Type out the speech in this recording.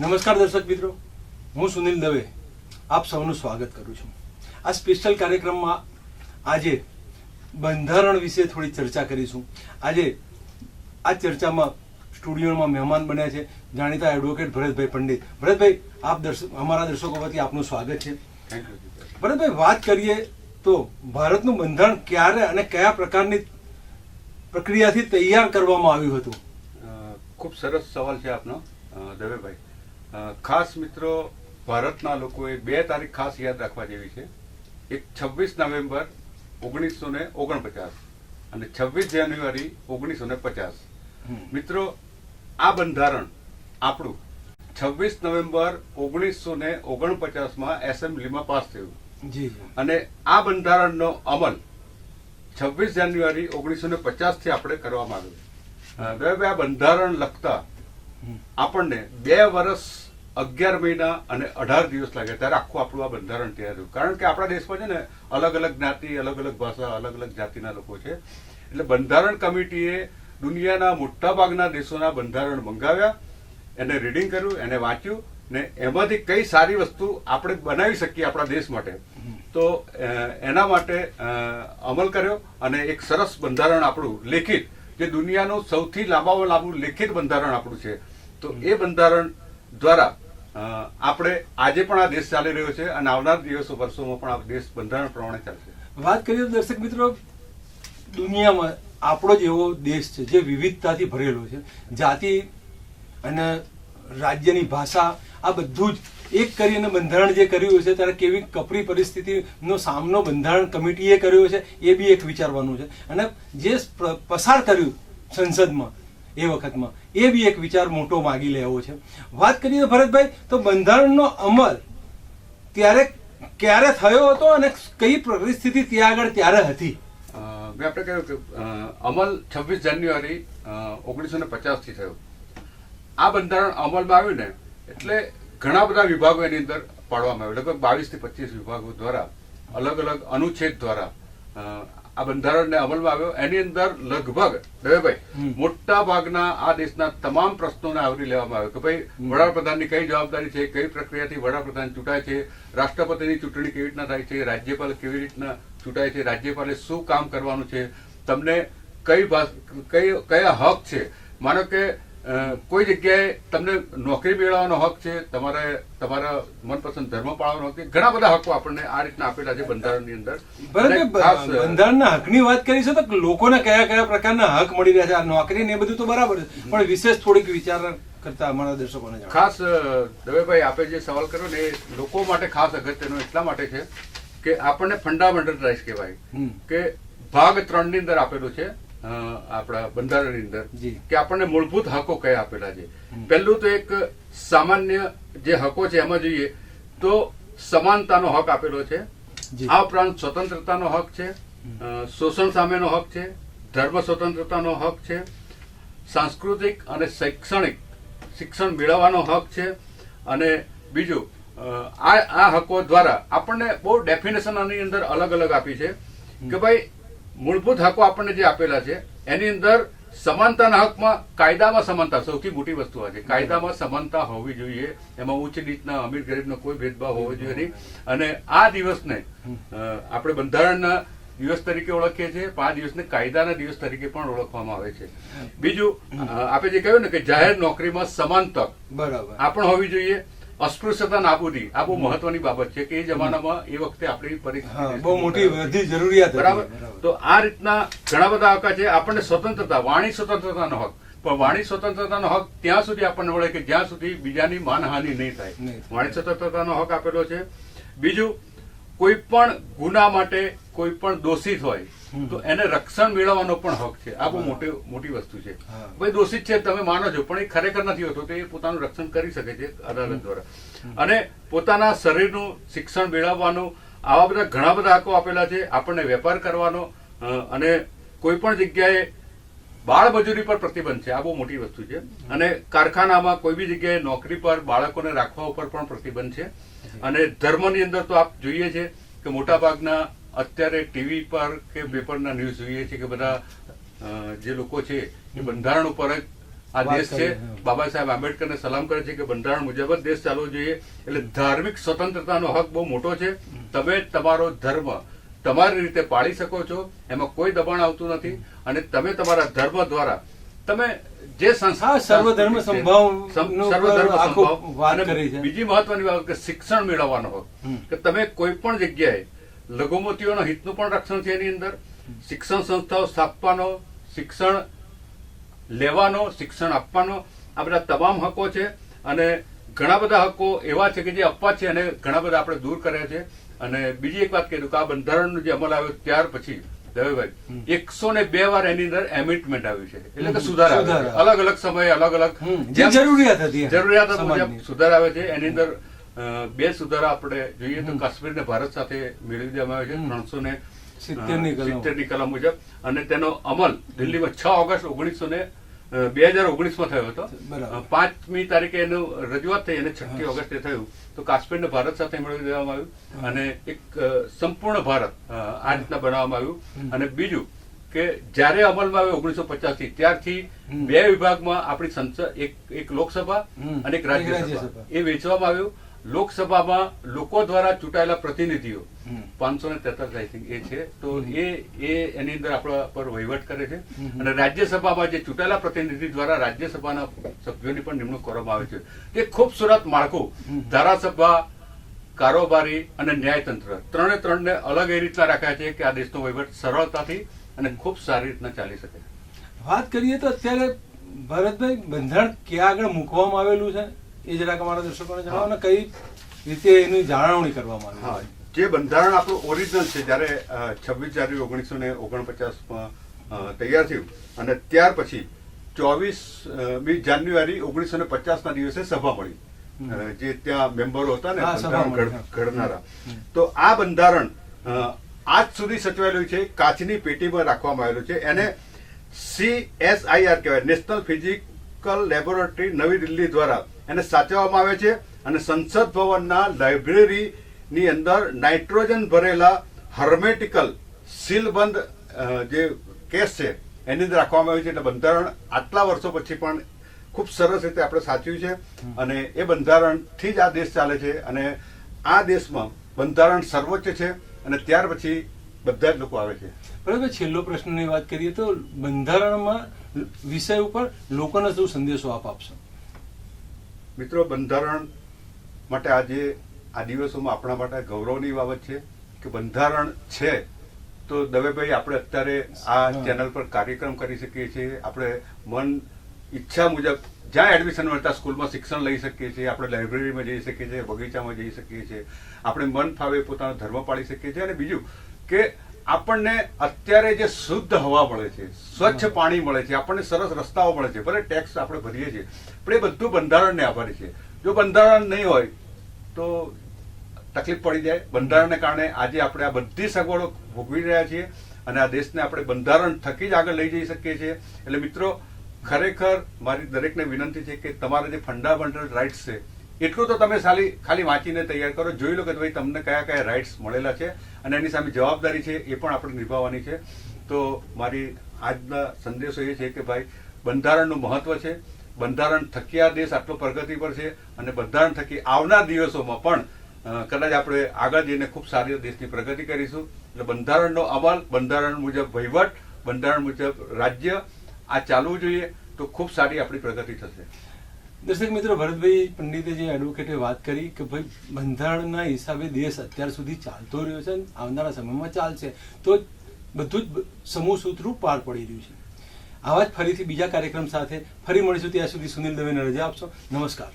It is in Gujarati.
નમસ્કાર દર્શક મિત્રો. હું સુનિલ દવે આપ સૌનું સ્વાગત કરું છું. આ સ્પેશિયલ કાર્યક્રમમાં આજે બંધારણ વિશે થોડી ચર્ચા કરીશું. આજે આ ચર્ચામાં સ્ટુડિયોમાં મહેમાન બન્યા છે જાણીતા એડવોકેટ ભરતભાઈ પંડિત. ભરતભાઈ આપ દર્શક અમારા દર્શકો વતી આપનું સ્વાગત છે. ભરતભાઈ વાત કરીએ તો ભારતનું બંધારણ ક્યારે અને કયા પ્રકારની પ્રક્રિયાથી તૈયાર કરવામાં આવ્યું હતું? ખૂબ સરસ સવાલ છે આપનો દવેભાઈ. ખાસ મિત્રો ભારતના લોકોએ બે તારીખ ખાસ યાદ રાખવા જેવી છે. એક છવ્વીસ નવેમ્બર ઓગણીસો ને ઓગણપચાસ અને છવ્વીસ જાન્યુઆરી ઓગણીસો ને પચાસ મિત્રો આ બંધારણ આપણું છવ્વીસ નવેમ્બર ઓગણીસો ને ઓગણપચાસમાં એસેમ્બલીમાં પાસ થયું. અને આ બંધારણનો અમલ છવ્વીસ જાન્યુઆરી ઓગણીસો ને પચાસથી આપણે કરવામાં આવ્યો. દયાભાઈ, આ બંધારણ લખતા. આપણને બે વર્ષ અગિયાર મહિના અને અઢાર દિવસ લાગ્યા ત્યારે આખું આપણું આ બંધારણ તૈયાર થયું. કારણ કે આપણા દેશમાં છે ને અલગ અલગ જ્ઞાતિ, અલગ અલગ ભાષા, અલગ અલગ જાતિના લોકો છે. એટલે બંધારણ કમિટીએ દુનિયાના મોટાભાગના દેશોના બંધારણ મંગાવ્યા, એને રીડિંગ કર્યું, એને વાંચ્યું ને એમાંથી કઈ સારી વસ્તુ આપણે બનાવી શકીએ આપણા દેશ માટે. તો એના માટે અમલ કર્યો અને એક સરસ બંધારણ આપણું લેખિત જે દુનિયાનું સૌથી લાંબામાં લાંબુ લેખિત બંધારણ આપણું છે, તો એ બંધારણ દ્વારા આપણે આજે પણ આ દેશ ચાલી રહ્યો છે અને આવનાર દિવસો વર્ષોમાં પણ આ દેશ બંધારણ પ્રમાણે ચાલશે. વાત કરીએ તો દર્શક મિત્રો, દુનિયામાં આપણો જ એવો દેશ છે જે વિવિધતાથી ભરેલો છે. જાતિ અને રાજ્યની ભાષા આ બધું જ એક કરીને બંધારણ જે કર્યું છે, ત્યારે કેવી કપરી પરિસ્થિતિનો સામનો બંધારણ કમિટીએ કર્યો છે, એ બી એક વિચારવાનું છે. અને જે પસાર કર્યું સંસદમાં એ વખતમાં, એ બી એક વિચાર મોટો માગી લેવો છે. વાત કરીએ ભરતભાઈ, તો બંધારણનો અમલ ત્યારે ક્યારે થયો હતો અને કઈ પરિસ્થિતિ ત્યાં આગળ ત્યારે હતી? મેં આપણે કહ્યું કે અમલ છવ્વીસ જાન્યુઆરી ઓગણીસો ને પચાસથી થયો. આ બંધારણ અમલમાં આવ્યું ને, એટલે ઘણા બધા વિભાગો એની અંદર પાડવામાં આવ્યા. લગભગ બાવીસથી પચીસ વિભાગો દ્વારા અલગ અલગ અનુચ્છેદ દ્વારા આ બંધારણને અમલમાં આવ્યો. એની અંદર લગભગ દવેભાઈ મોટા ભાગના આ દેશના તમામ પ્રશ્નોને આવરી લેવામાં આવ્યો કે ભાઈ વડાપ્રધાનની કઈ જવાબદારી છે કઈ પ્રક્રિયાથી વડાપ્રધાન ચૂંટાય છે રાષ્ટ્રપતિની ચૂંટણી કેવી રીતના થાય છે રાજ્યપાલ કેવી રીતના ચૂંટાય છે રાજ્યપાલે શું કામ કરવાનું છે તમને કઈ કઈ કયા હક છે? માનો કે કોઈ જગ્યાએ તમને નોકરી મેળવવાનો હક છે તમારે તમારા મનપસંદ ધર્મ પાળવાનો હક છે ઘણા બધા હકો આપણને આ રીતના આપેલા છે બંધારણની અંદર. બંધારણના હકની વાત કરી છે તો લોકોને કયા કયા પ્રકારના હક મળી રહ્યા છે? આ નોકરી ને એ બધું તો બરાબર છે પણ વિશેષ થોડીક વિચાર કરતા અમારા દર્શકોને ખાસ દવેભાઈ આપે જે સવાલ કર્યો ને એ લોકો માટે ખાસ અગત્યનો એટલા માટે છે કે આપણને ફંડામેન્ટલ રાઇટ્સ કહેવાય. કે ભાગ ત્રણની અંદર આપેલું છે આપણા બંધારણની અંદર. કે આપણને મૂળભૂત હકો કયા આપેલા છે. પહેલું તો એક સામાન્ય જે હકો છે એમાં જોઈએ તો સમાનતાનો હક આપેલો છે. આ ઉપરાંત સ્વતંત્રતાનો હક છે. શોષણ સામેનો હક છે. ધર્મ સ્વતંત્રતાનો હક છે. સાંસ્કૃતિક અને શૈક્ષણિક શિક્ષણ મેળવવાનો હક છે. અને બીજું આ આ હકો દ્વારા આપણને બહુ ડેફિનેશન આની અંદર અલગ અલગ આપી છે. કે ભાઈ મૂળભૂત હકો આપણને જે આપેલા છે એની અંદર સમાનતાના હકમાં કાયદામાં સમાનતા સૌથી મોટી વસ્તુ આ છે. કાયદામાં સમાનતા હોવી જોઈએ એમાં ઉચ્ચ નીચના અમીર ગરીબનો કોઈ ભેદભાવ હોવો જોઈએ નહીં. અને આ દિવસને આપણે બંધારણના દિવસ તરીકે ઓળખીએ છીએ પણ આ દિવસને કાયદાના દિવસ તરીકે પણ ઓળખવામાં આવે છે. બીજું આપણે જે કહ્યું ને કે જાહેર નોકરીમાં સમાન તક બરાબર. આ પણ હોવી જોઈએ. અસ્પૃશ્યતા નાબૂદી આ બહુ મહત્વની બાબત છે કે એ જમાનામાં એ વખતે આપણી પરિસ્થિતિ બહુ મોટી વધી જરૂરિયાત બરાબર? તો આ રીતના ઘણા બધા હક છે. આપણને સ્વતંત્રતા વાણી સ્વતંત્રતાનો હક. પણ વાણી સ્વતંત્રતાનો હક ત્યાં સુધી આપણને મળે કે જ્યાં સુધી બીજાની માનહાનિ નહીં થાય. વાણી સ્વતંત્રતાનો હક આપેલો છે. બીજું કોઈ પણ ગુના માટે કોઈ પણ દોષિત હોય તો એને રક્ષણ મેળવવાનો પણ હક છે. આ બહુ મોટી મોટી વસ્તુ છે. ભાઈ દોષિત છે તમે માનો છો પણ એ ખરેખર નથી હોતો તો એ પોતાનું રક્ષણ કરી શકે છે અદાલત દ્વારા. અને પોતાના શરીરનું શિક્ષણ મેળવવાનું આવા બધા ઘણા બધા હકો આપેલા છે. આપણને વેપાર કરવાનો અને કોઈ પણ જગ્યાએ બાળ મજૂરી પર પ્રતિબંધ છે આ બહુ મોટી વસ્તુ છે. અને કારખાનામાં કોઈ બી જગ્યાએ નોકરી પર બાળકોને રાખવા ઉપર પણ પ્રતિબંધ છે. અને ધર્મની અંદર તો આપ જોઈએ છે કે મોટા ભાગના અત્યારે ટીવી પર કે પેપરના ન્યૂઝ જોઈએ છે કે બધા જે લોકો છે એ બંધારણ ઉપર જ આ દેશ છે. બાબા સાહેબ આંબેડકરને સલામ કરે છે કે બંધારણ મુજબ જ દેશ ચાલવો જોઈએ. એટલે ધાર્મિક સ્વતંત્રતાનો હક બહુ મોટો છે. તમે તમારો ધર્મ તમારી રીતે પાળી શકો છો. એમાં કોઈ દબાણ આવતું નથી. અને તમે તમારા ધર્મ દ્વારા તમે જે સંસ્થા સર્વધર્મ ઉપર સર્વધર્મ સંભાવ. બીજી મહત્વની બાબત કે શિક્ષણ મેળવવાનો હક કે તમે કોઈ પણ જગ્યાએ લઘુમતીઓના હિતનું પણ રક્ષણ છે એની અંદર. શિક્ષણ સંસ્થાઓ સ્થાપવાનો શિક્ષણ લેવાનો શિક્ષણ આપવાનો આ બધા તમામ હકો છે. અને ઘણા બધા હકો એવા છે કે જે આપવા છે અને ઘણા બધા આપણે દૂર કર્યા છે. અને બીજી એક વાત કહી દઉં કે આ બંધારણનો જે અમલ આવ્યો ત્યાર પછી દવેભાઈ એકસો ને બે વાર એની અંદર એમિટમેન્ટ આવ્યું છે. એટલે કે સુધાર આવે. અલગ અલગ સમયે અલગ અલગ જે જરૂરિયાત હતી જરૂરિયાત મુજબ સુધાર આવે છે. એની અંદર બે સુધારા આપણે જોઈએ તો કાશ્મીરને ભારત સાથે મેળવી દેવામાં આવ્યો છે. ત્રણસો ને. સિત્તેરની કલમ મુજબ. અને તેનો અમલ દિલ્હીમાં છ ઓગસ્ટ ઓગણીસો ને બે હજાર ઓગણીસમાં થયો હતો. પાંચમી તારીખે એનું રજૂઆત થઈ અને છઠ્ઠી ઓગસ્ટે થયું. તો કાશ્મીરને ભારત સાથે મેળવી દેવામાં આવ્યું અને એક સંપૂર્ણ ભારત આ રીતના બનાવવામાં આવ્યું. અને બીજું કે જ્યારે અમલમાં આવ્યો ઓગણીસો પચાસથી ત્યારથી બે વિભાગમાં આપણી સંસદ એક એક લોકસભા અને એક રાજ્યસભા. એ વેચવામાં આવ્યું. લોકસભામાં લોકો દ્વારા ચૂંટાયેલા પ્રતિનિધિઓ પાંચસો ને તેતાલીસ આઈ થિંક એ છે. તો એ એ એની અંદર આપણા પર વહીવટ કરે છે. અને રાજ્યસભામાં જે ચૂંટાયેલા પ્રતિનિધિ દ્વારા રાજ્યસભાના સભ્યોની પણ નિમણૂક કરવામાં આવે છે. તે ખૂબસૂરત માળખું ધારાસભા કારોબારી અને ન્યાયતંત્ર ત્રણે ત્રણને અલગ એ રીતના રાખ્યા છે કે આ દેશનો વહીવટ સરળતાથી અને ખૂબ સારી રીતના ચાલી શકે. વાત કરીએ તો અત્યારે ભરતભાઈ બંધારણ ક્યાં આગળ મૂકવામાં આવેલું છે? એ જરાક અમારા દર્શકોને જણાવો ને કઈ રીતે એની જાળવણી કરવામાં હા જે બંધારણ આપણું ઓરિજિનલ છે જ્યારે છવ્વીસ જાન્યુઆરી ઓગણીસો ને ઓગણપચાસમાં તૈયાર થયું અને ત્યાર પછી ચોવીસ જાન્યુઆરી ઓગણીસો ને પચાસના દિવસે સભા મળી. જે ત્યાં મેમ્બરો હતા ને બંધારણ. ઘડનારા. તો આ બંધારણ આજ સુધી સચવાયેલું છે કાચની પેટીમાં રાખવામાં આવેલું છે. એને સીએસઆઈઆર કહેવાય નેશનલ ફિઝિકલ લેબોરેટરી નવી દિલ્હી દ્વારા એને સાચવવામાં આવે છે અને સંસદ ભવનના લાઇબ્રેરીની અંદર નાઇટ્રોજન ભરેલા હર્મેટિકલ સીલબંધ જે કેસ છે, એની અંદર રાખવામાં આવ્યું છે. એટલે બંધારણ આટલા વર્ષો પછી પણ ખૂબ સરસ રીતે આપણે સાચવ્યું છે અને એ બંધારણથી જ આ દેશ ચાલે છે અને આ દેશમાં બંધારણ સર્વોચ્ચ છે અને ત્યાર પછી બધા જ લોકો આવે છે. બરાબર છેલ્લો પ્રશ્નની વાત કરીએ તો બંધારણમાં વિષય ઉપર લોકોને શું સંદેશો આપ આપશો? મિત્રો બંધારણ માટે આજે આ દિવસોમાં આપણા માટે ગૌરવની બાબત છે કે બંધારણ છે તો દવેભાઈ આપણે અત્યારે આ ચેનલ પર કાર્યક્રમ કરી શકીએ છીએ. આપણે મન ઈચ્છા મુજબ જ્યાં એડમિશન મળતા સ્કૂલમાં શિક્ષણ લઈ શકીએ છીએ. આપણે લાઇબ્રેરીમાં જઈ શકીએ છીએ બગીચામાં જઈ શકીએ છીએ. આપણે મન ફાવે પોતાનો ધર્મ પાળી શકીએ છીએ અને બીજું કે આપણને અત્યારે જે શુદ્ધ હવા મળે છે સ્વચ્છ પાણી મળે છે આપણને સરસ રસ્તાઓ મળે છે ભલે ટેક્સ આપણે ભરીએ છીએ પણ એ બધું બંધારણને આભારી છે. જો બંધારણ નહીં હોય તો તકલીફ પડી જાય. બંધારણને કારણે આજે આપણે આ બધી સગવડો ભોગવી રહ્યા છીએ અને આ દેશને આપણે બંધારણ થકી જ આગળ લઈ જઈ શકીએ છીએ. એટલે મિત્રો ખરેખર મારી દરેકને વિનંતી છે કે તમારા જે ફંડામેન્ટલ રાઇટ્સ છે એટલું તો તમે ખાલી ખાલી વાંચીને તૈયાર કરો. જોઈ લો કે ભાઈ તમને કયા કયા રાઇટ્સ મળેલા છે અને એની સામે જવાબદારી છે એ પણ આપણે નિભાવવાની છે. તો મારી આજના સંદેશો એ છે કે ભાઈ, બંધારણનું મહત્વ છે. બંધારણ થકી આ દેશ આટલો પ્રગતિ પર છે અને બંધારણ થકી આવનાર દિવસોમાં પણ કદાચ આપણે આગળ જઈને ખૂબ સારી દેશની પ્રગતિ કરીશું. એટલે બંધારણનો અમલ, બંધારણ મુજબ વહીવટ, બંધારણ મુજબ રાજ્ય, આ ચાલવું જોઈએ તો ખૂબ સારી આપણી પ્રગતિ થશે. દર્શક મિત્રો, ભરતભાઈ પંડિતે જે એડવોકેટે વાત કરી કે ભાઈ, બંધારણના હિસાબે દેશ અત્યાર સુધી ચાલતો રહ્યો છે આવનારા સમયમાં ચાલશે, તો બધું જ સમૂહ સૂત્રું પાર પડી રહ્યું છે. આવા જ ફરીથી બીજા કાર્યક્રમ સાથે ફરી મળીશું. ત્યાં સુધી સુનિલ દવેને રજા આપશો. નમસ્કાર.